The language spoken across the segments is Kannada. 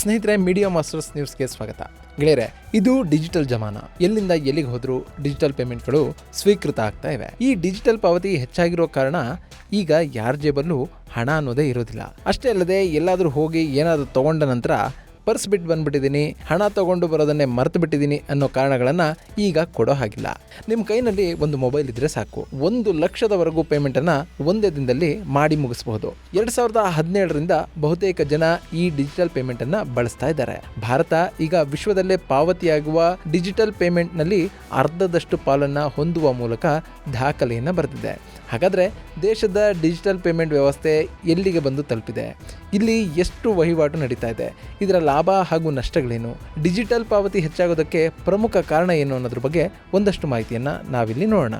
ಸ್ನೇಹಿತರೆ ಮೀಡಿಯಾ ಮಾಸ್ಟರ್ಸ್ ನ್ಯೂಸ್ಗೆ ಸ್ವಾಗತ. ಗೆಳೆಯರೆ, ಇದು ಡಿಜಿಟಲ್ ಜಮಾನ. ಎಲ್ಲಿಂದ ಎಲ್ಲಿಗೆ ಹೋದರೂ ಡಿಜಿಟಲ್ ಪೇಮೆಂಟ್ಗಳು ಸ್ವೀಕೃತ ಆಗ್ತಾ ಇವೆ. ಈ ಡಿಜಿಟಲ್ ಪಾವತಿ ಹೆಚ್ಚಾಗಿರೋ ಕಾರಣ ಈಗ ಯಾರ ಜೇಬಲ್ಲೂ ಹಣ ಅನ್ನೋದೇ ಇರೋದಿಲ್ಲ. ಅಷ್ಟೇ ಅಲ್ಲದೆ, ಎಲ್ಲಾದರೂ ಹೋಗಿ ಏನಾದರೂ ತಗೊಂಡ ನಂತರ ಪರ್ಸ್ ಬಿಟ್ಟು ಬಂದ್ಬಿಟ್ಟಿದ್ದೀನಿ, ಹಣ ತಗೊಂಡು ಬರೋದನ್ನೇ ಮರ್ತು ಬಿಟ್ಟಿದ್ದೀನಿ ಅನ್ನೋ ಕಾರಣಗಳನ್ನು ಈಗ ಕೊಡೋ ಹಾಗಿಲ್ಲ. ನಿಮ್ಮ ಕೈನಲ್ಲಿ ಒಂದು ಮೊಬೈಲ್ ಇದ್ದರೆ ಸಾಕು. ಒಂದು ಲಕ್ಷದವರೆಗೂ ಪೇಮೆಂಟನ್ನು ಒಂದೇ ದಿನದಲ್ಲಿ ಮಾಡಿ ಮುಗಿಸಬಹುದು. ಎರಡು ಸಾವಿರದ ಹದಿನೇಳರಿಂದ ಬಹುತೇಕ ಜನ ಈ ಡಿಜಿಟಲ್ ಪೇಮೆಂಟನ್ನು ಬಳಸ್ತಾ ಇದ್ದಾರೆ. ಭಾರತ ಈಗ ವಿಶ್ವದಲ್ಲೇ ಪಾವತಿಯಾಗುವ ಡಿಜಿಟಲ್ ಪೇಮೆಂಟ್ನಲ್ಲಿ ಅರ್ಧದಷ್ಟು ಪಾಲನ್ನು ಹೊಂದುವ ಮೂಲಕ ದಾಖಲೆಯನ್ನು ಬರೆದಿದೆ. ಹಾಗಾದರೆ ದೇಶದ ಡಿಜಿಟಲ್ ಪೇಮೆಂಟ್ ವ್ಯವಸ್ಥೆ ಎಲ್ಲಿಗೆ ಬಂದು ತಲುಪಿದೆ? ಇಲ್ಲಿ ಎಷ್ಟು ವಹಿವಾಟು ನಡೀತಾ ಇದೆ? ಇದರ ಲಾಭ ಹಾಗೂ ನಷ್ಟಗಳೇನು? ಡಿಜಿಟಲ್ ಪಾವತಿ ಹೆಚ್ಚಾಗೋದಕ್ಕೆ ಪ್ರಮುಖ ಕಾರಣ ಏನು ಅನ್ನೋದ್ರ ಬಗ್ಗೆ ಒಂದಷ್ಟು ಮಾಹಿತಿಯನ್ನು ನಾವಿಲ್ಲಿ ನೋಡೋಣ.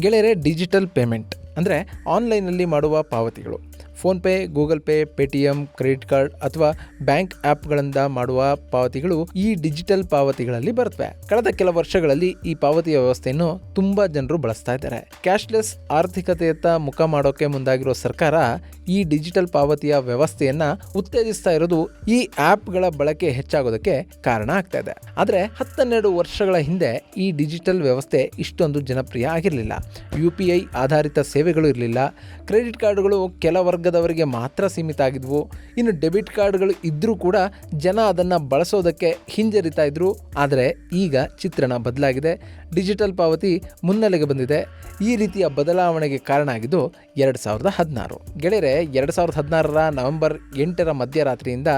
ಗೆಳೆಯರೆ, ಡಿಜಿಟಲ್ ಪೇಮೆಂಟ್ ಅಂದರೆ ಆನ್ಲೈನಲ್ಲಿ ಮಾಡುವ ಪಾವತಿಗಳು. PhonePe, Google Pay, Paytm, credit card ಅಥವಾ ಬ್ಯಾಂಕ್ ಆ್ಯಪ್ಗಳಿಂದ ಮಾಡುವ ಪಾವತಿಗಳು ಈ ಡಿಜಿಟಲ್ ಪಾವತಿಗಳಲ್ಲಿ ಬರುತ್ತವೆ. ಕಳೆದ ಕೆಲ ವರ್ಷಗಳಲ್ಲಿ ಈ ಪಾವತಿ ವ್ಯವಸ್ಥೆಯನ್ನು ತುಂಬಾ ಜನರು ಬಳಸ್ತಾ ಇದ್ದಾರೆ. ಕ್ಯಾಶ್ಲೆಸ್ ಆರ್ಥಿಕತೆಯತ್ತ ಮುಖ ಮಾಡೋಕೆ ಮುಂದಾಗಿರೋ ಸರ್ಕಾರ ಈ ಡಿಜಿಟಲ್ ಪಾವತಿಯ ವ್ಯವಸ್ಥೆಯನ್ನ ಉತ್ತೇಜಿಸ್ತಾ ಇರೋದು ಈ ಆ್ಯಪ್ಗಳ ಬಳಕೆ ಹೆಚ್ಚಾಗೋದಕ್ಕೆ ಕಾರಣ ಆಗ್ತಾ ಇದೆ. ಆದರೆ ಹತ್ತೆರಡು ವರ್ಷಗಳ ಹಿಂದೆ ಈ ಡಿಜಿಟಲ್ ವ್ಯವಸ್ಥೆ ಇಷ್ಟೊಂದು ಜನಪ್ರಿಯ ಆಗಿರಲಿಲ್ಲ. ಯು ಪಿ ಐ ಆಧಾರಿತ ಸೇವೆಗಳು ಇರಲಿಲ್ಲ. ಕ್ರೆಡಿಟ್ ಕಾರ್ಡ್ಗಳು ಕೆಲ ವರ್ಗದವರಿಗೆ ಮಾತ್ರ ಸೀಮಿತ ಆಗಿದ್ವು. ಇನ್ನು ಡೆಬಿಟ್ ಕಾರ್ಡ್ಗಳು ಇದ್ದರೂ ಕೂಡ ಜನ ಅದನ್ನು ಬಳಸೋದಕ್ಕೆ ಹಿಂಜರಿತಾ ಇದ್ರು. ಆದರೆ ಈಗ ಚಿತ್ರಣ ಬದಲಾಗಿದೆ. ಡಿಜಿಟಲ್ ಪಾವತಿ ಮುನ್ನೆಲೆಗೆ ಬಂದಿದೆ. ಈ ರೀತಿಯ ಬದಲಾವಣೆಗೆ ಕಾರಣ ಆಗಿದ್ದು ಎರಡು ಸಾವಿರದ ಹದಿನಾರು. ಗೆಳೆಯರೆ, ಎರಡು ಸಾವಿರದ ಹದಿನಾರರ ನವೆಂಬರ್ ಎಂಟರ ಮಧ್ಯರಾತ್ರಿಯಿಂದ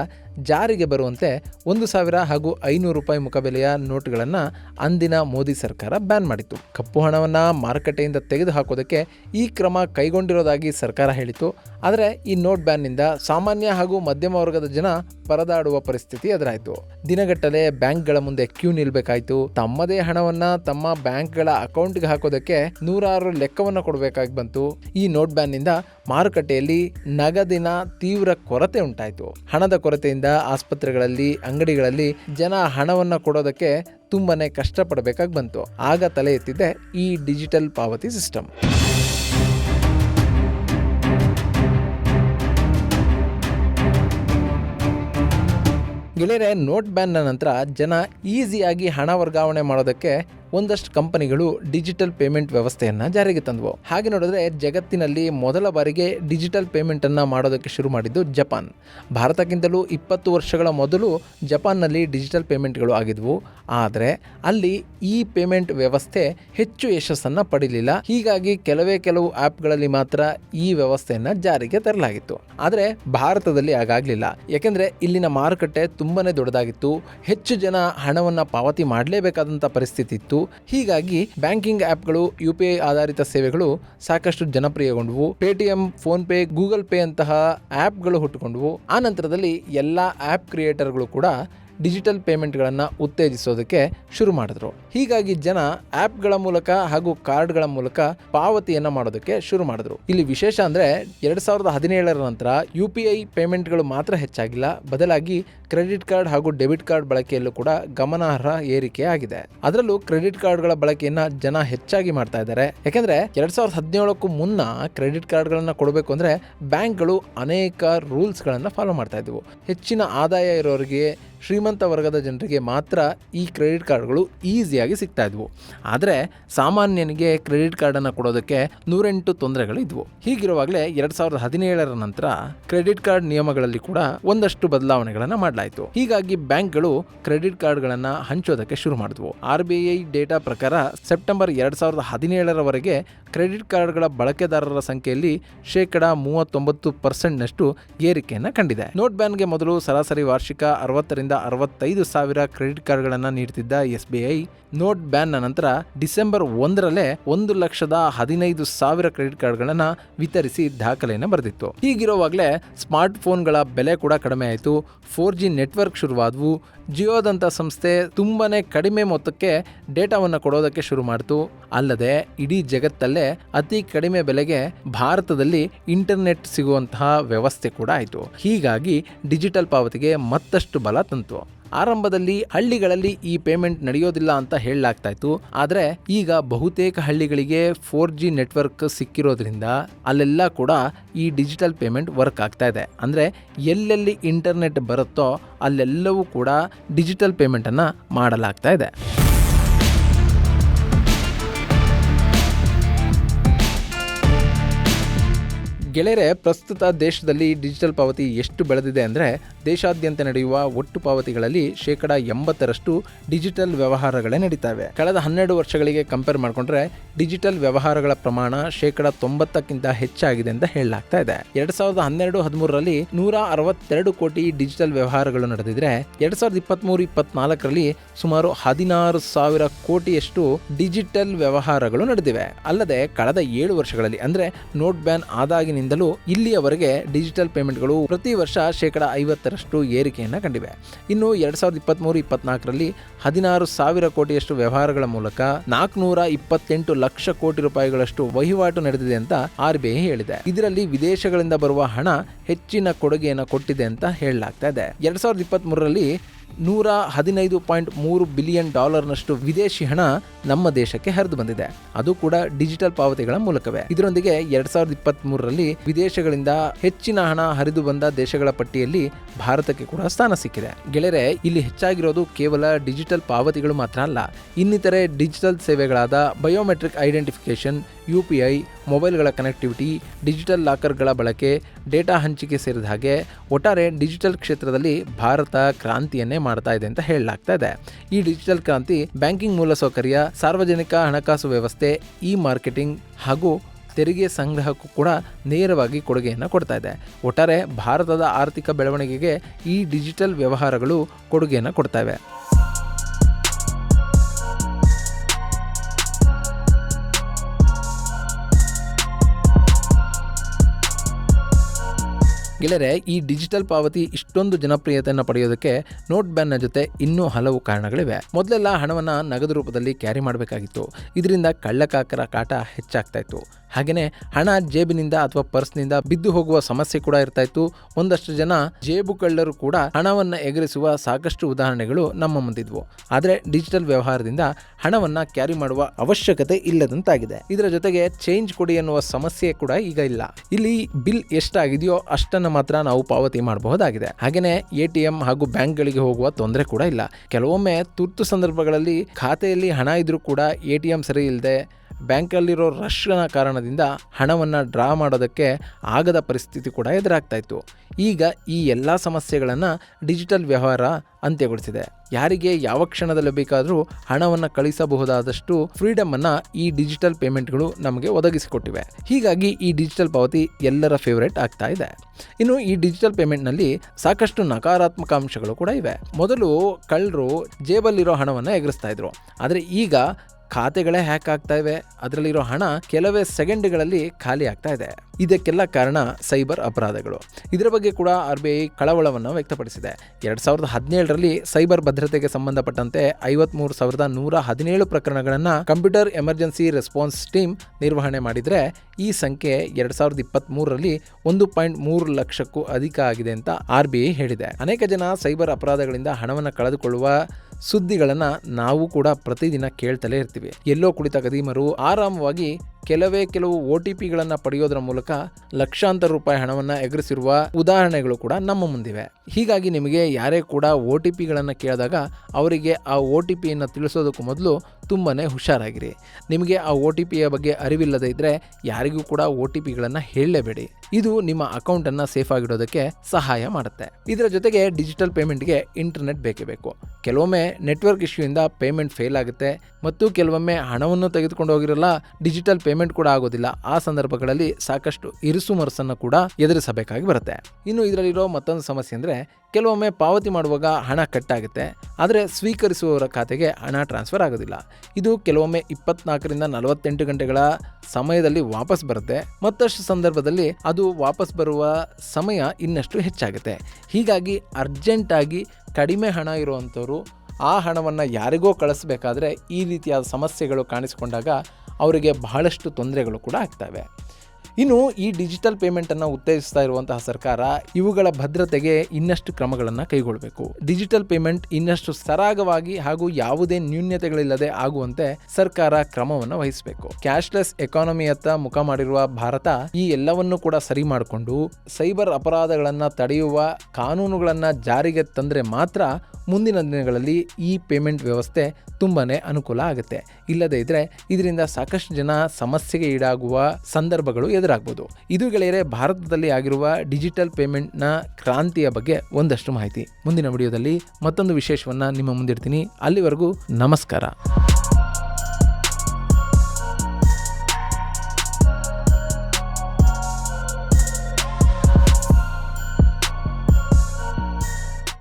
ಜಾರಿಗೆ ಬರುವಂತೆ ಒಂದು ಸಾವಿರ ಹಾಗೂ ಐನೂರು ರೂಪಾಯಿ ಮುಖಬೆಲೆಯ ನೋಟುಗಳನ್ನು ಅಂದಿನ ಮೋದಿ ಸರ್ಕಾರ ಬ್ಯಾನ್ ಮಾಡಿತ್ತು. ಕಪ್ಪು ಹಣವನ್ನು ಮಾರುಕಟ್ಟೆಯಿಂದ ತೆಗೆದು ಹಾಕೋದಕ್ಕೆ ಈ ಕ್ರಮ ಕೈಗೊಂಡಿರೋದಾಗಿ ಸರ್ಕಾರ ಹೇಳಿತ್ತು. ಆದರೆ ಈ ನೋಟ್ ಬ್ಯಾನ್ನಿಂದ ಸಾಮಾನ್ಯ ಹಾಗೂ ಮಧ್ಯಮ ವರ್ಗದ ಜನ ಪರದಾಡುವ ಪರಿಸ್ಥಿತಿ ಎದುರಾಯಿತು. ದಿನಗಟ್ಟಲೆ ಬ್ಯಾಂಕ್ಗಳ ಮುಂದೆ ಕ್ಯೂ ನಿಲ್ಲಬೇಕಾಯಿತು ತಮ್ಮದೇ ಹಣವನ್ನ ತಮ್ಮ ಬ್ಯಾಂಕ್ಗಳ ಅಕೌಂಟ್ಗೆ ಹಾಕೋದಕ್ಕೆ ನೂರಾರು ಲೆಕ್ಕವನ್ನು ಕೊಡಬೇಕಾಗಿ ಬಂತು. ಈ ನೋಟ್ ಬ್ಯಾನ್ನಿಂದ ಮಾರುಕಟ್ಟೆಯಲ್ಲಿ ನಗದಿನ ತೀವ್ರ ಕೊರತೆ ಉಂಟಾಯಿತು. ಹಣದ ಕೊರತೆಯಿಂದ ಆಸ್ಪತ್ರೆಗಳಲ್ಲಿ, ಅಂಗಡಿಗಳಲ್ಲಿ ಜನ ಹಣವನ್ನು ಕೊಡೋದಕ್ಕೆ ತುಂಬಾ ಕಷ್ಟಪಡಬೇಕಾಗಿ ಬಂತು. ಆಗ ತಲೆ ಎತ್ತಿದ್ದೆ ಈ ಡಿಜಿಟಲ್ ಪಾವತಿ ಸಿಸ್ಟಮ್. ಗೆಳೆಯರೆ, ನೋಟ್ ಬ್ಯಾನ್ನ ನಂತರ ಜನ ಈಸಿಯಾಗಿ ಹಣ ವರ್ಗಾವಣೆ ಮಾಡೋದಕ್ಕೆ ಒಂದಷ್ಟು ಕಂಪನಿಗಳು ಡಿಜಿಟಲ್ ಪೇಮೆಂಟ್ ವ್ಯವಸ್ಥೆಯನ್ನು ಜಾರಿಗೆ ತಂದವು. ಹಾಗೆ ನೋಡಿದ್ರೆ ಜಗತ್ತಿನಲ್ಲಿ ಮೊದಲ ಬಾರಿಗೆ ಡಿಜಿಟಲ್ ಪೇಮೆಂಟನ್ನು ಮಾಡೋದಕ್ಕೆ ಶುರು ಮಾಡಿದ್ದು ಜಪಾನ್. ಭಾರತಕ್ಕಿಂತಲೂ ಇಪ್ಪತ್ತು ವರ್ಷಗಳ ಮೊದಲು ಜಪಾನ್ನಲ್ಲಿ ಡಿಜಿಟಲ್ ಪೇಮೆಂಟ್ಗಳು ಆಗಿದ್ವು. ಆದರೆ ಅಲ್ಲಿ ಈ ಪೇಮೆಂಟ್ ವ್ಯವಸ್ಥೆ ಹೆಚ್ಚು ಯಶಸ್ಸನ್ನು ಪಡೀಲಿಲ್ಲ. ಹೀಗಾಗಿ ಕೆಲವೇ ಕೆಲವು ಆ್ಯಪ್ಗಳಲ್ಲಿ ಮಾತ್ರ ಈ ವ್ಯವಸ್ಥೆಯನ್ನು ಜಾರಿಗೆ ತರಲಾಗಿತ್ತು. ಆದರೆ ಭಾರತದಲ್ಲಿ ಹಾಗಾಗಲಿಲ್ಲ. ಯಾಕೆಂದರೆ ಇಲ್ಲಿನ ಮಾರುಕಟ್ಟೆ ತುಂಬಾ ದೊಡ್ಡದಾಗಿತ್ತು. ಹೆಚ್ಚು ಜನ ಹಣವನ್ನು ಪಾವತಿ ಮಾಡಲೇಬೇಕಾದಂಥ ಪರಿಸ್ಥಿತಿ ಇತ್ತು. ಹೀಗಾಗಿ ಬ್ಯಾಂಕಿಂಗ್ ಆ್ಯಪ್ಗಳು, ಯು ಪಿ ಐ ಆಧಾರಿತ ಸೇವೆಗಳು ಸಾಕಷ್ಟು ಜನಪ್ರಿಯಗೊಂಡವು. Paytm PhonePe Google Pay ಅಂತಹ ಆ್ಯಪ್ಗಳು ಹುಟ್ಟುಕೊಂಡವು. ಆ ನಂತರದಲ್ಲಿ ಎಲ್ಲ ಆ್ಯಪ್ ಕ್ರಿಯೇಟರ್ಗಳು ಕೂಡ ಡಿಜಿಟಲ್ ಪೇಮೆಂಟ್ಗಳನ್ನು ಉತ್ತೇಜಿಸೋದಕ್ಕೆ ಶುರು ಮಾಡಿದ್ರು. ಹೀಗಾಗಿ ಜನ ಆ್ಯಪ್ಗಳ ಮೂಲಕ ಹಾಗೂ ಕಾರ್ಡ್ಗಳ ಮೂಲಕ ಪಾವತಿಯನ್ನು ಮಾಡೋದಕ್ಕೆ ಶುರು ಮಾಡಿದ್ರು. ಇಲ್ಲಿ ವಿಶೇಷ ಅಂದರೆ ಎರಡು ಸಾವಿರದ ಹದಿನೇಳರ ನಂತರ ಯು ಪಿ ಐ ಪೇಮೆಂಟ್ಗಳು ಮಾತ್ರ ಹೆಚ್ಚಾಗಿಲ್ಲ. ಬದಲಾಗಿ ಕ್ರೆಡಿಟ್ ಕಾರ್ಡ್ ಹಾಗೂ ಡೆಬಿಟ್ ಕಾರ್ಡ್ ಬಳಕೆಯಲ್ಲೂ ಕೂಡ ಗಮನಾರ್ಹ ಏರಿಕೆ ಆಗಿದೆ. ಅದರಲ್ಲೂ ಕ್ರೆಡಿಟ್ ಕಾರ್ಡ್ಗಳ ಬಳಕೆಯನ್ನು ಜನ ಹೆಚ್ಚಾಗಿ ಮಾಡ್ತಾ ಇದ್ದಾರೆ. ಯಾಕೆಂದ್ರೆ ಎರಡ್ ಸಾವಿರದ ಹದಿನೇಳಕ್ಕೂ ಮುನ್ನ ಕ್ರೆಡಿಟ್ ಕಾರ್ಡ್ಗಳನ್ನು ಕೊಡಬೇಕು ಅಂದ್ರೆ ಬ್ಯಾಂಕ್ಗಳು ಅನೇಕ ರೂಲ್ಸ್ಗಳನ್ನು ಫಾಲೋ ಮಾಡ್ತಾ ಇದ್ವು. ಹೆಚ್ಚಿನ ಆದಾಯ ಇರೋರಿಗೆ ಶ್ರೀಮಂತ ವರ್ಗದ ಜನರಿಗೆ ಮಾತ್ರ ಈ ಕ್ರೆಡಿಟ್ ಕಾರ್ಡ್ಗಳು ಈಸಿಯಾಗಿ ಸಿಗ್ತಾ ಇದ್ವು. ಆದರೆ ಸಾಮಾನ್ಯನಿಗೆ ಕ್ರೆಡಿಟ್ ಕಾರ್ಡನ್ನು ಕೊಡೋದಕ್ಕೆ ನೂರೆಂಟು ತೊಂದರೆಗಳು ಇದ್ವು ಹೀಗಿರುವಾಗಲೇ ಎರಡು ಸಾವಿರದ ಹದಿನೇಳರ ನಂತರ ಕ್ರೆಡಿಟ್ ಕಾರ್ಡ್ ನಿಯಮಗಳಲ್ಲಿ ಕೂಡ ಒಂದಷ್ಟು ಬದಲಾವಣೆಗಳನ್ನು ಮಾಡಲಾಯಿತು. ಹೀಗಾಗಿ ಬ್ಯಾಂಕ್ಗಳು ಕ್ರೆಡಿಟ್ ಕಾರ್ಡ್ಗಳನ್ನು ಹಂಚೋದಕ್ಕೆ ಶುರು ಮಾಡಿದ್ವು. ಆರ್ ಬಿ ಐ ಡೇಟಾ ಪ್ರಕಾರ ಸೆಪ್ಟೆಂಬರ್ ಎರಡು ಸಾವಿರದ ಹದಿನೇಳರವರೆಗೆ ಕ್ರೆಡಿಟ್ ಕಾರ್ಡ್ಗಳ ಬಳಕೆದಾರರ ಸಂಖ್ಯೆಯಲ್ಲಿ ಶೇಕಡ ಮೂವತ್ತೊಂಬತ್ತು ಪರ್ಸೆಂಟ್ನಷ್ಟು ಏರಿಕೆಯನ್ನು ಕಂಡಿದೆ. ನೋಟ್ ಬ್ಯಾನ್ಗೆ ಮೊದಲು ಸರಾಸರಿ ವಾರ್ಷಿಕ ಅರವತ್ತರಿಂದ ಅರವತ್ತೈದು ಸಾವಿರ ಕ್ರೆಡಿಟ್ ಕಾರ್ಡ್ಗಳನ್ನು ನೀಡುತ್ತಿದ್ದ ಎಸ್ ಬಿ ಐ ನೋಟ್ ಬ್ಯಾನ್ನ ನಂತರ ಡಿಸೆಂಬರ್ ಒಂದರಲ್ಲೇ ಒಂದು ಲಕ್ಷದ ಹದಿನೈದು ಸಾವಿರ ಕ್ರೆಡಿಟ್ ಕಾರ್ಡ್ಗಳನ್ನು ವಿತರಿಸಿ ದಾಖಲೆಯನ್ನು ಬರೆದಿತ್ತು. ಹೀಗಿರುವಾಗಲೇ ಸ್ಮಾರ್ಟ್ ಫೋನ್ಗಳ ಬೆಲೆ ಕೂಡ ಕಡಿಮೆ ಆಯಿತು. ಫೋರ್ ಜಿ ನೆಟ್ವರ್ಕ್ ಶುರುವಾದವು. ಜಿಯೋದಂಥ ಸಂಸ್ಥೆ ತುಂಬಾನೇ ಕಡಿಮೆ ಮೊತ್ತಕ್ಕೆ ಡೇಟಾವನ್ನು ಕೊಡೋದಕ್ಕೆ ಶುರು ಮಾಡಿತು. ಅಲ್ಲದೆ ಇಡೀ ಜಗತ್ತಲ್ಲೇ ಅತಿ ಕಡಿಮೆ ಬೆಲೆಗೆ ಭಾರತದಲ್ಲಿ ಇಂಟರ್ನೆಟ್ ಸಿಗುವಂತಹ ವ್ಯವಸ್ಥೆ ಕೂಡ ಆಯಿತು. ಹೀಗಾಗಿ ಡಿಜಿಟಲ್ ಪಾವತಿಗೆ ಮತ್ತಷ್ಟು ಬಲ ತಂತು. ಆರಂಭದಲ್ಲಿ ಹಳ್ಳಿಗಳಲ್ಲಿ ಈ ಪೇಮೆಂಟ್ ನಡೆಯೋದಿಲ್ಲ ಅಂತ ಹೇಳಲಾಗ್ತಾ ಇತ್ತು ಆದರೆ ಈಗ ಬಹುತೇಕ ಹಳ್ಳಿಗಳಿಗೆ ಫೋರ್ ಜಿ ನೆಟ್ವರ್ಕ್ ಸಿಕ್ಕಿರೋದ್ರಿಂದ ಅಲ್ಲೆಲ್ಲ ಕೂಡ ಈ ಡಿಜಿಟಲ್ ಪೇಮೆಂಟ್ ವರ್ಕ್ ಆಗ್ತಾ ಇದೆ ಅಂದರೆ ಎಲ್ಲೆಲ್ಲಿ ಇಂಟರ್ನೆಟ್ ಬರುತ್ತೋ ಅಲ್ಲೆಲ್ಲವೂ ಕೂಡ ಡಿಜಿಟಲ್ ಪೇಮೆಂಟನ್ನು ಮಾಡಲಾಗ್ತಾ ಇದೆ ಗೆಳೆಯರೆ, ಪ್ರಸ್ತುತ ದೇಶದಲ್ಲಿ ಡಿಜಿಟಲ್ ಪಾವತಿ ಎಷ್ಟು ಬೆಳೆದಿದೆ ಅಂದರೆ ದೇಶಾದ್ಯಂತ ನಡೆಯುವ ಒಟ್ಟು ಪಾವತಿಗಳಲ್ಲಿ ಶೇಕಡ ಎಂಬತ್ತರಷ್ಟು ಡಿಜಿಟಲ್ ವ್ಯವಹಾರಗಳೇ ನಡೀತವೆ. ಕಳೆದ ಹನ್ನೆರಡು ವರ್ಷಗಳಿಗೆ ಕಂಪೇರ್ ಮಾಡಿಕೊಂಡ್ರೆ ಡಿಜಿಟಲ್ ವ್ಯವಹಾರಗಳ ಪ್ರಮಾಣ ಶೇಕಡ ತೊಂಬತ್ತಕ್ಕಿಂತ ಹೆಚ್ಚಾಗಿದೆ ಅಂತ ಹೇಳಲಾಗ್ತಾ ಇದೆ. ಎರಡ್ ಸಾವಿರದ ಹನ್ನೆರಡು ಹದಿಮೂರರಲ್ಲಿ ನೂರ ಅರವತ್ತೆರಡು ಕೋಟಿ ಡಿಜಿಟಲ್ ವ್ಯವಹಾರಗಳು ನಡೆದಿದ್ರೆ, ಎರಡ್ ಸಾವಿರದ ಇಪ್ಪತ್ಮೂರು, ಇಪ್ಪತ್ನಾಲ್ಕರಲ್ಲಿ ಸುಮಾರು ಹದಿನಾರು ಸಾವಿರ ಕೋಟಿಯಷ್ಟು ಡಿಜಿಟಲ್ ವ್ಯವಹಾರಗಳು ನಡೆದಿವೆ. ಅಲ್ಲದೆ, ಕಳೆದ ಏಳು ವರ್ಷಗಳಲ್ಲಿ ಅಂದ್ರೆ ನೋಟ್ ಬ್ಯಾನ್ ಆದಾಗಿನಿಂದಲೂ ಇಲ್ಲಿಯವರೆಗೆ ಡಿಜಿಟಲ್ ಪೇಮೆಂಟ್ಗಳು ಪ್ರತಿ ವರ್ಷ ಶೇಕಡ ಐವತ್ತರಷ್ಟು ಏರಿಕೆಯನ್ನು ಕಂಡಿವೆ. ಇನ್ನು ಎರಡ್ ಸಾವಿರದ ಇಪ್ಪತ್ತ್ಮೂರು ಇಪ್ಪತ್ನಾಲ್ಕರಲ್ಲಿ ಹದಿನಾರು ಸಾವಿರ ಕೋಟಿಯಷ್ಟು ವ್ಯವಹಾರಗಳ ಮೂಲಕ ನಾಲ್ಕುನೂರ ಇಪ್ಪತ್ತೆಂಟು ಲಕ್ಷ ಕೋಟಿ ರೂಪಾಯಿಗಳಷ್ಟು ವಹಿವಾಟು ನಡೆದಿದೆ ಅಂತ ಆರ್ ಬಿ ಐ ಹೇಳಿದೆ. ಇದರಲ್ಲಿ ವಿದೇಶಗಳಿಂದ ಬರುವ ಹಣ ಹೆಚ್ಚಿನ ಕೊಡುಗೆಯನ್ನು ಕೊಟ್ಟಿದೆ ಅಂತ ಹೇಳಲಾಗ್ತಾ ಇದೆ. ಎರಡ್ ಸಾವಿರದ ಇಪ್ಪತ್ತ್ ಮೂರರಲ್ಲಿ ನೂರ ಹದಿನೈದು ಪಾಯಿಂಟ್ ಮೂರು ಬಿಲಿಯನ್ ಡಾಲರ್ನಷ್ಟು ವಿದೇಶಿ ಹಣ ನಮ್ಮ ದೇಶಕ್ಕೆ ಹರಿದು ಬಂದಿದೆ. ಅದು ಕೂಡ ಡಿಜಿಟಲ್ ಪಾವತಿಗಳ ಮೂಲಕವೇ. ಇದರೊಂದಿಗೆ ಎರಡ್ ಸಾವಿರದ ಇಪ್ಪತ್ತ್ ಮೂರರಲ್ಲಿ ವಿದೇಶಗಳಿಂದ ಹೆಚ್ಚಿನ ಹಣ ಹರಿದು ಬಂದ ದೇಶಗಳ ಪಟ್ಟಿಯಲ್ಲಿ ಭಾರತಕ್ಕೆ ಕೂಡ ಸ್ಥಾನ ಸಿಕ್ಕಿದೆ. ಗೆಳೆಯರೆ, ಇಲ್ಲಿ ಹೆಚ್ಚಾಗಿರೋದು ಕೇವಲ ಡಿಜಿಟಲ್ ಪಾವತಿಗಳು ಮಾತ್ರ ಅಲ್ಲ, ಇನ್ನಿತರೆ digital ಸೇವೆಗಳಾದ biometric identification U P I ಮೊಬೈಲ್ಗಳ connectivity, digital ಲಾಕರ್ಗಳ ಬಳಕೆ, ಡೇಟಾ ಹಂಚಿಕೆ ಸೇರಿದ ಹಾಗೆ ಒಟ್ಟಾರೆ ಡಿಜಿಟಲ್ ಕ್ಷೇತ್ರದಲ್ಲಿ ಭಾರತ ಕ್ರಾಂತಿಯನ್ನೇ ಮಾಡ್ತಾ ಇದೆ ಅಂತ ಹೇಳಲಾಗ್ತಾ ಇದೆ. ಈ ಡಿಜಿಟಲ್ ಕ್ರಾಂತಿ ಬ್ಯಾಂಕಿಂಗ್ ಮೂಲಸೌಕರ್ಯ ಸಾರ್ವಜನಿಕ ಹಣಕಾಸು ವ್ಯವಸ್ಥೆ ಇ ಮಾರ್ಕೆಟಿಂಗ್ ಹಾಗೂ ತೆರಿಗೆ ಸಂಗ್ರಹಕ್ಕೂ ಕೂಡ ನೇರವಾಗಿ ಕೊಡುಗೆಯನ್ನು ಕೊಡ್ತಾ ಇದೆ. ಒಟ್ಟಾರೆ ಭಾರತದ ಆರ್ಥಿಕ ಬೆಳವಣಿಗೆಗೆ ಈ ಡಿಜಿಟಲ್ ವ್ಯವಹಾರಗಳು ಕೊಡುಗೆಯನ್ನು ಕೊಡ್ತಾ ಗೆಳೆಯರೆ ಈ ಡಿಜಿಟಲ್ ಪಾವತಿ ಇಷ್ಟೊಂದು ಜನಪ್ರಿಯತೆಯನ್ನು ಪಡೆಯೋದಕ್ಕೆ ನೋಟ್ ಬ್ಯಾನ್ನ ಜೊತೆ ಇನ್ನೂ ಹಲವು ಕಾರಣಗಳಿವೆ. ಮೊದಲೆಲ್ಲ ಹಣವನ್ನು ನಗದು ರೂಪದಲ್ಲಿ ಕ್ಯಾರಿ ಮಾಡಬೇಕಾಗಿತ್ತು. ಇದರಿಂದ ಕಳ್ಳಕಾಕರ ಕಾಟ ಹೆಚ್ಚಾಗ್ತಾ ಇತ್ತು. ಹಾಗೆಯೇ ಹಣ ಜೇಬಿನಿಂದ ಅಥವಾ ಪರ್ಸ್ನಿಂದ ಬಿದ್ದು ಹೋಗುವ ಸಮಸ್ಯೆ ಕೂಡ ಇರ್ತಾ ಇತ್ತು. ಒಂದಷ್ಟು ಜನ ಜೇಬು ಕಳ್ಳರು ಕೂಡ ಹಣವನ್ನು ಎಗರಿಸುವ ಸಾಕಷ್ಟು ಉದಾಹರಣೆಗಳು ನಮ್ಮ ಮುಂದಿದ್ವು. ಆದರೆ ಡಿಜಿಟಲ್ ವ್ಯವಹಾರದಿಂದ ಹಣವನ್ನು ಕ್ಯಾರಿ ಮಾಡುವ ಅವಶ್ಯಕತೆ ಇಲ್ಲದಂತಾಗಿದೆ. ಇದರ ಜೊತೆಗೆ ಚೇಂಜ್ ಕೊಡಿ ಎನ್ನುವ ಸಮಸ್ಯೆ ಕೂಡ ಈಗ ಇಲ್ಲ. ಇಲ್ಲಿ ಬಿಲ್ ಎಷ್ಟಾಗಿದೆಯೋ ಅಷ್ಟನ್ನು ಮಾತ್ರ ನಾವು ಪಾವತಿ ಮಾಡಬಹುದಾಗಿದೆ. ಹಾಗೆಯೇ ಎ ಟಿ ಎಂ ಹಾಗೂ ಬ್ಯಾಂಕ್ಗಳಿಗೆ ಹೋಗುವ ತೊಂದರೆ ಕೂಡ ಇಲ್ಲ. ಕೆಲವೊಮ್ಮೆ ತುರ್ತು ಸಂದರ್ಭಗಳಲ್ಲಿ ಖಾತೆಯಲ್ಲಿ ಹಣ ಇದ್ರೂ ಕೂಡ ಎ ಟಿ ಎಂ ಸರಿ ಇಲ್ಲದೆ ಬ್ಯಾಂಕಲ್ಲಿರೋ ರಶ್ನ ಕಾರಣದಿಂದ ಹಣವನ್ನು ಡ್ರಾ ಮಾಡೋದಕ್ಕೆ ಆಗದ ಪರಿಸ್ಥಿತಿ ಕೂಡ ಎದುರಾಗ್ತಾ ಇತ್ತು ಈಗ ಈ ಎಲ್ಲ ಸಮಸ್ಯೆಗಳನ್ನು ಡಿಜಿಟಲ್ ವ್ಯವಹಾರ ಅಂತ್ಯಗೊಳಿಸಿದೆ. ಯಾರಿಗೆ ಯಾವ ಕ್ಷಣದಲ್ಲಿ ಬೇಕಾದರೂ ಹಣವನ್ನು ಕಳಿಸಬಹುದಾದಷ್ಟು ಫ್ರೀಡಮನ್ನು ಈ ಡಿಜಿಟಲ್ ಪೇಮೆಂಟ್ಗಳು ನಮಗೆ ಒದಗಿಸಿಕೊಟ್ಟಿವೆ. ಹೀಗಾಗಿ ಈ ಡಿಜಿಟಲ್ ಪಾವತಿ ಎಲ್ಲರ ಫೇವ್ರೇಟ್ ಆಗ್ತಾ ಇದೆ. ಇನ್ನು ಈ ಡಿಜಿಟಲ್ ಪೇಮೆಂಟ್ನಲ್ಲಿ ಸಾಕಷ್ಟು ನಕಾರಾತ್ಮಕ ಅಂಶಗಳು ಕೂಡ ಇವೆ. ಮೊದಲು ಕಳ್ಳರು ಜೇಬಲ್ಲಿರೋ ಹಣವನ್ನು ಎಗರಿಸ್ತಾ ಇದ್ರು. ಆದರೆ ಈಗ ಖಾತೆಗಳೇ ಹ್ಯಾಕ್ ಆಗ್ತಾ ಇವೆ. ಅದರಲ್ಲಿರೋ ಹಣ ಕೆಲವೇ ಸೆಕೆಂಡ್ಗಳಲ್ಲಿ ಖಾಲಿ ಆಗ್ತಾ ಇದೆ. ಇದಕ್ಕೆಲ್ಲ ಕಾರಣ ಸೈಬರ್ ಅಪರಾಧಗಳು. ಇದರ ಬಗ್ಗೆ ಕೂಡ ಆರ್ ಬಿ ಐ ಕಳವಳವನ್ನು ವ್ಯಕ್ತಪಡಿಸಿದೆ. ಎರಡು ಸಾವಿರದ ಹದಿನೇಳರಲ್ಲಿ ಸೈಬರ್ ಭದ್ರತೆಗೆ ಸಂಬಂಧಪಟ್ಟಂತೆ ಐವತ್ಮೂರು ಸಾವಿರದ ನೂರ ಹದಿನೇಳು ಪ್ರಕರಣಗಳನ್ನು ಕಂಪ್ಯೂಟರ್ ಎಮರ್ಜೆನ್ಸಿ ರೆಸ್ಪಾನ್ಸ್ ಟೀಮ್ ನಿರ್ವಹಣೆ ಮಾಡಿದರೆ ಈ ಸಂಖ್ಯೆ ಎರಡು ಸಾವಿರದ ಇಪ್ಪತ್ತ್ಮೂರರಲ್ಲಿ ಒಂದು ಪಾಯಿಂಟ್ ಮೂರು ಲಕ್ಷಕ್ಕೂ ಅಧಿಕ ಆಗಿದೆ ಅಂತ ಆರ್ ಬಿ ಐ ಹೇಳಿದೆ. ಅನೇಕ ಜನ ಸೈಬರ್ ಅಪರಾಧಗಳಿಂದ ಹಣವನ್ನು ಕಳೆದುಕೊಳ್ಳುವ ಸುದ್ದಿಗಳನ್ನು ನಾವು ಕೂಡ ಪ್ರತಿದಿನ ಕೇಳ್ತಲೇ ಇರ್ತೀವಿ. ಎಲ್ಲೋ ಕುಳಿತ ಗದೀಮರು ಆರಾಮವಾಗಿ ಕೆಲವೇ ಕೆಲವು ಒ ಟಿ ಪಿಗಳನ್ನು ಪಡೆಯೋದರ ಮೂಲಕ ಲಕ್ಷಾಂತರ ರೂಪಾಯಿ ಹಣವನ್ನು ಎಗರಿಸಿರುವ ಉದಾಹರಣೆಗಳು ಕೂಡ ನಮ್ಮ ಮುಂದಿವೆ. ಹೀಗಾಗಿ ನಿಮಗೆ ಯಾರೇ ಕೂಡ ಒ ಟಿ ಪಿಗಳನ್ನು ಕೇಳಿದಾಗ ಅವರಿಗೆ ಆ ಒ ಟಿ ಪಿಯನ್ನು ತಿಳಿಸೋದಕ್ಕೂ ಮೊದಲು ತುಂಬಾ ಹುಷಾರಾಗಿರಿ. ನಿಮಗೆ ಆ ಒ ಟಿ ಪಿಯ ಬಗ್ಗೆ ಅರಿವಿಲ್ಲದೇ ಇದ್ದರೆ ಯಾರಿಗೂ ಕೂಡ ಒ ಟಿ ಪಿಗಳನ್ನು ಹೇಳಲೇಬೇಡಿ. ಇದು ನಿಮ್ಮ ಅಕೌಂಟನ್ನು ಸೇಫ್ ಆಗಿಡೋದಕ್ಕೆ ಸಹಾಯ ಮಾಡುತ್ತೆ. ಇದರ ಜೊತೆಗೆ ಡಿಜಿಟಲ್ ಪೇಮೆಂಟ್ಗೆ ಇಂಟರ್ನೆಟ್ ಬೇಕೇ ಬೇಕು. ಕೆಲವೊಮ್ಮೆ ನೆಟ್ವರ್ಕ್ ಇಶ್ಯೂ ಇಂದ ಪೇಮೆಂಟ್ ಫೇಲ್ ಆಗುತ್ತೆ ಮತ್ತು ಕೆಲವೊಮ್ಮೆ ಹಣವನ್ನು ತೆಗೆದುಕೊಂಡು ಹೋಗಿರಲ್ಲ, ಡಿಜಿಟಲ್ ಪೇಮೆಂಟ್ ಕೂಡ ಆಗೋದಿಲ್ಲ. ಆ ಸಂದರ್ಭಗಳಲ್ಲಿ ಸಾಕಷ್ಟು ಇರುಸು ಮರಸನ್ನು ಕೂಡ ಎದುರಿಸಬೇಕಾಗಿ ಬರುತ್ತೆ. ಇನ್ನು ಇದರಲ್ಲಿರೋ ಮತ್ತೊಂದು ಸಮಸ್ಯೆ ಅಂದರೆ ಕೆಲವೊಮ್ಮೆ ಪಾವತಿ ಮಾಡುವಾಗ ಹಣ ಕಟ್ ಆಗುತ್ತೆ ಆದರೆ ಸ್ವೀಕರಿಸುವವರ ಖಾತೆಗೆ ಹಣ ಟ್ರಾನ್ಸ್ಫರ್ ಆಗೋದಿಲ್ಲ. ಇದು ಕೆಲವೊಮ್ಮೆ ಇಪ್ಪತ್ನಾಲ್ಕರಿಂದ ನಲವತ್ತೆಂಟು ಗಂಟೆಗಳ ಸಮಯದಲ್ಲಿ ವಾಪಸ್ ಬರುತ್ತೆ. ಮತ್ತಷ್ಟು ಸಂದರ್ಭದಲ್ಲಿ ಅದು ವಾಪಸ್ ಬರುವ ಸಮಯ ಇನ್ನಷ್ಟು ಹೆಚ್ಚಾಗುತ್ತೆ. ಹೀಗಾಗಿ ಅರ್ಜೆಂಟಾಗಿ ಕಡಿಮೆ ಹಣ ಇರುವಂಥವ್ರು ಆ ಹಣವನ್ನು ಯಾರಿಗೋ ಕಳಿಸ್ಬೇಕಾದ್ರೆ ಈ ರೀತಿಯಾದ ಸಮಸ್ಯೆಗಳು ಕಾಣಿಸಿಕೊಂಡಾಗ ಅವರಿಗೆ ಬಹಳಷ್ಟು ತೊಂದರೆಗಳು ಕೂಡ ಆಗ್ತವೆ. ಇನ್ನು ಈ ಡಿಜಿಟಲ್ ಪೇಮೆಂಟನ್ನು ಉತ್ತೇಜಿಸ್ತಾ ಇರುವಂತಹ ಸರ್ಕಾರ ಇವುಗಳ ಭದ್ರತೆಗೆ ಇನ್ನಷ್ಟು ಕ್ರಮಗಳನ್ನು ಕೈಗೊಳ್ಳಬೇಕು ಡಿಜಿಟಲ್ ಪೇಮೆಂಟ್ ಇನ್ನಷ್ಟು ಸರಾಗವಾಗಿ ಹಾಗೂ ಯಾವುದೇ ನ್ಯೂನ್ಯತೆಗಳಿಲ್ಲದೆ ಆಗುವಂತೆ ಸರ್ಕಾರ ಕ್ರಮವನ್ನು ವಹಿಸಬೇಕು. ಕ್ಯಾಶ್ಲೆಸ್ ಎಕಾನಮಿಯತ್ತ ಮುಖ ಮಾಡಿರುವ ಭಾರತ ಈ ಎಲ್ಲವನ್ನು ಕೂಡ ಸರಿ ಮಾಡಿಕೊಂಡು ಸೈಬರ್ ಅಪರಾಧಗಳನ್ನು ತಡೆಯುವ ಕಾನೂನುಗಳನ್ನು ಜಾರಿಗೆ ತಂದರೆ ಮಾತ್ರ ಮುಂದಿನ ದಿನಗಳಲ್ಲಿ ಈ ಪೇಮೆಂಟ್ ವ್ಯವಸ್ಥೆ ತುಂಬಾ ಅನುಕೂಲ ಆಗುತ್ತೆ. ಇಲ್ಲದೇ ಇದ್ರೆ ಇದರಿಂದ ಸಾಕಷ್ಟು ಜನ ಸಮಸ್ಯೆಗೆ ಈಡಾಗುವ ಸಂದರ್ಭಗಳು ಎದುರಾಗ್ಬೋದು. ಇದು ಗೆಳೆಯರೆ, ಭಾರತದಲ್ಲಿ ಆಗಿರುವ ಡಿಜಿಟಲ್ ಪೇಮೆಂಟ್ನ ಕ್ರಾಂತಿಯ ಬಗ್ಗೆ ಒಂದಷ್ಟು ಮಾಹಿತಿ. ಮುಂದಿನ ವಿಡಿಯೋದಲ್ಲಿ ಮತ್ತೊಂದು ವಿಶೇಷವನ್ನು ನಿಮ್ಮ ಮುಂದಿಡ್ತೀನಿ. ಅಲ್ಲಿವರೆಗೂ ನಮಸ್ಕಾರ.